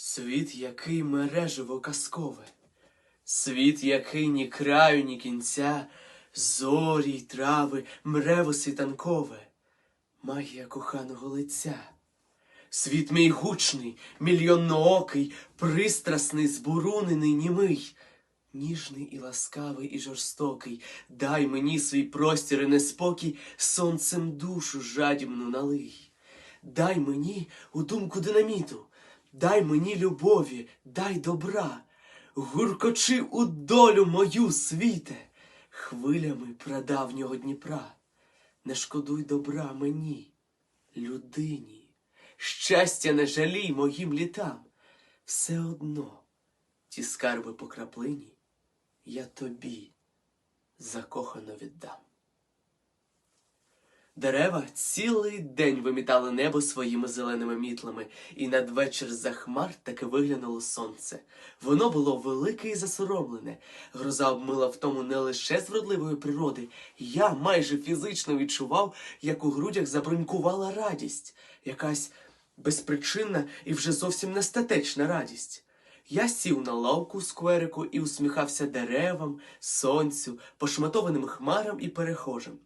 Світ, який мережево казкове, світ, який ні краю, ні кінця, зорі й трави, мрево світанкове, магія коханого лиця. Світ мій гучний, мільйонноокий, пристрасний, збурунений, німий, ніжний і ласкавий і жорстокий, дай мені свій простір і неспокій, сонцем душу жадібну налий. Дай мені у думку динаміту, дай мені любові, дай добра, гуркочи у долю мою світе, хвилями прадавнього Дніпра. Не шкодуй добра мені, людині, щастя не жалій моїм літам. Все одно ті скарби по краплині я тобі закохано віддам. Дерева цілий день вимітали небо своїми зеленими мітлами, і надвечір за хмар таки виглянуло сонце. Воно було велике і засоромлене. Гроза обмила в тому не лише з вродливої природи. Я майже фізично відчував, як у грудях забрунькувала радість, якась безпричинна і вже зовсім нестатечна радість. Я сів на лавку скверику і усміхався деревам, сонцю, пошматованим хмарам і перехожим.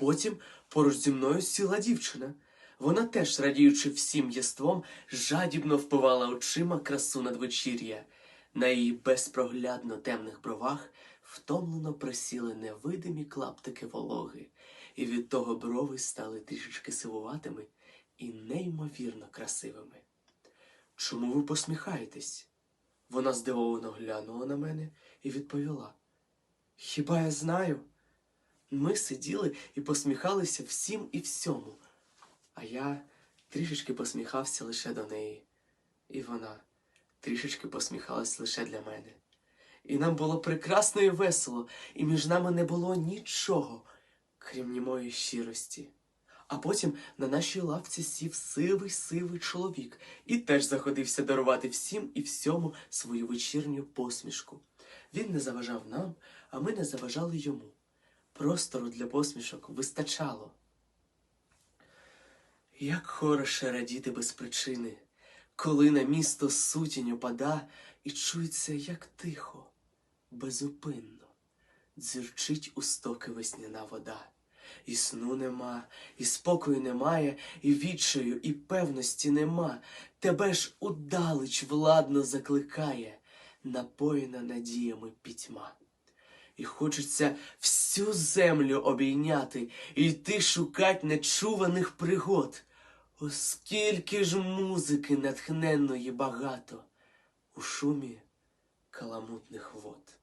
Потім поруч зі мною сіла дівчина. Вона теж, радіючи всім єством, жадібно впивала очима красу надвечір'я. На її безпроглядно темних бровах втомлено присіли невидимі клаптики вологи, і від того брови стали трішечки сивуватими і неймовірно красивими. Чому ви посміхаєтесь? Вона здивовано глянула на мене і відповіла. Хіба я знаю? Ми сиділи і посміхалися всім і всьому, а я трішечки посміхався лише до неї, і вона трішечки посміхалась лише для мене. І нам було прекрасно і весело, і між нами не було нічого, крім німої щирості. А потім на нашій лавці сів сивий сивий чоловік і теж заходився дарувати всім і всьому свою вечірню посмішку. Він не заважав нам, а ми не заважали йому. Простору для посмішок вистачало. Як хороше радіти без причини, коли на місто сутінь опада і чується, як тихо, безупинно, дзюрчить у стоки весняна вода. І сну нема, і спокою немає, і відчаю, і певності нема. Тебе ж удалеч владно закликає, напоїна надіями пітьма. І хочеться всю землю обійняти і йти шукать нечуваних пригод. Оскільки ж музики натхненної багато у шумі каламутних вод.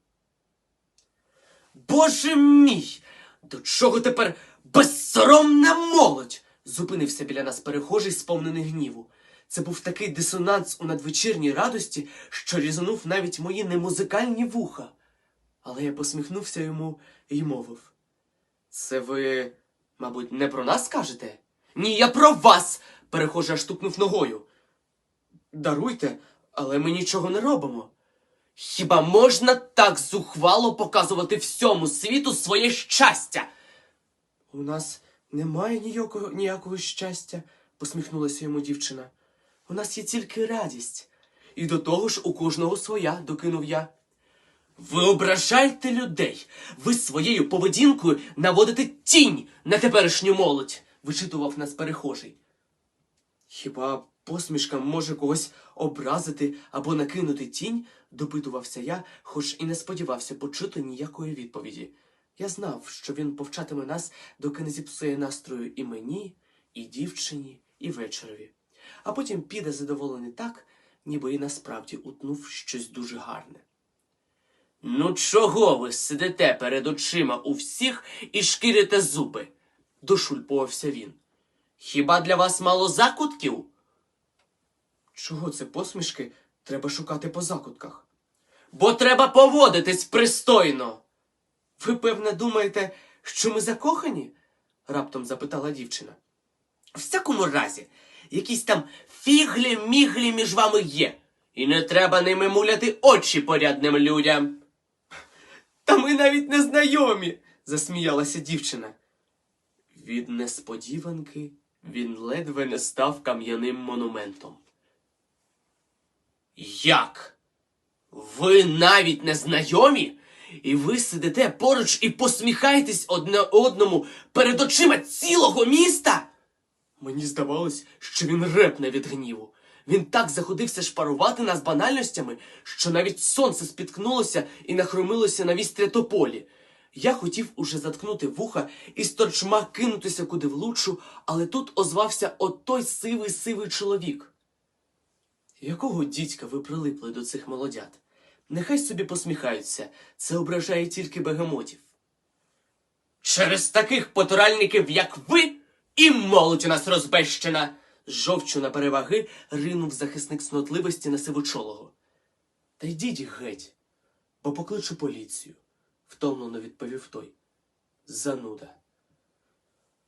Боже мій! До чого тепер безсоромна молодь? зупинився біля нас перехожий, сповнений гніву. Це був такий дисонанс у надвечірній радості, що різанув навіть мої немузикальні вуха. Але я посміхнувся йому і мовив. Це ви, мабуть, не про нас кажете? Ні, я про вас. перехожий аж тупнув ногою. Даруйте, але ми нічого не робимо. Хіба можна так зухвало показувати всьому світу своє щастя? У нас немає ніякого, ніякого щастя, посміхнулася йому дівчина. У нас є тільки радість. І до того ж у кожного своя, докинув я. Ви ображаєте людей. Ви своєю поведінкою наводите тінь на теперішню молодь, вичитував нас перехожий. Хіба посмішка може когось образити або накинути тінь? допитувався я, хоч і не сподівався почути ніякої відповіді. Я знав, що він повчатиме нас, доки не зіпсує настрою і мені, і дівчині, і вечорові. А потім піде задоволений так, ніби і насправді утнув щось дуже гарне. Ну, чого ви сидите перед очима у всіх і шкірите зуби? дошульпувався він. Хіба для вас мало закутків? Чого це посмішки треба шукати по закутках? Бо треба поводитись пристойно. Ви, певне, думаєте, що ми закохані? раптом запитала дівчина. В всякому разі, якісь там фіглі-міглі між вами є, і не треба ними муляти очі порядним людям. Та ми навіть не знайомі, засміялася дівчина. Від несподіванки він ледве не став кам'яним монументом. Як? Ви навіть не знайомі? І ви сидите поруч і посміхаєтесь одне одному перед очима цілого міста? Мені здавалось, що він репне від гніву. Він так заходився шпарувати нас банальностями, що навіть сонце спіткнулося і нахромилося на вістря тополі. Я хотів уже заткнути вуха і з торчма кинутися куди влучу, але тут озвався отой сивий сивий чоловік. Якого дідька ви прилипли до цих молодят? Нехай собі посміхаються, це ображає тільки бегемотів. Через таких потуральників, як ви, і молодь у нас розбещена. Жовчу на переваги ринув захисник снотливості на сивочолого. Та йдіть геть, бо покличу поліцію, втомлено відповів той. Зануда.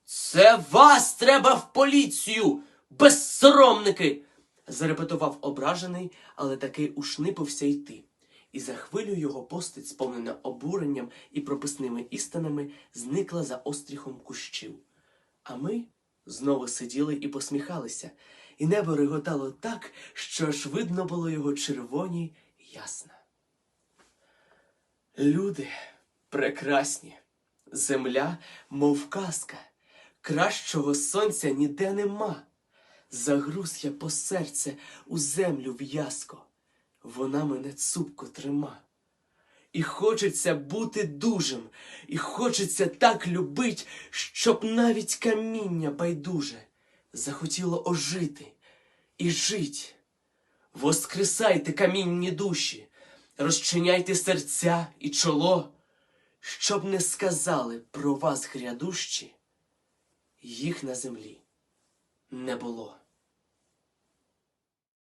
Це вас треба в поліцію, безсоромники. зарепетував ображений, але таки ушнипився йти. І за хвилю його постать, сповнена обуренням і прописними істинами, зникла за остріхом кущів. А ми знову сиділи і посміхалися, і небо реготало так, що аж видно було його червоні ясна. Люди прекрасні, земля, мов казка, кращого сонця ніде нема. Загруз я по серце у землю в'язко, вона мене цупко трима. І хочеться бути дужим, і хочеться так любить, щоб навіть каміння байдуже захотіло ожити і жить. Воскресайте камінні душі, розчиняйте серця і чоло, щоб не сказали про вас грядущі, їх на землі не було.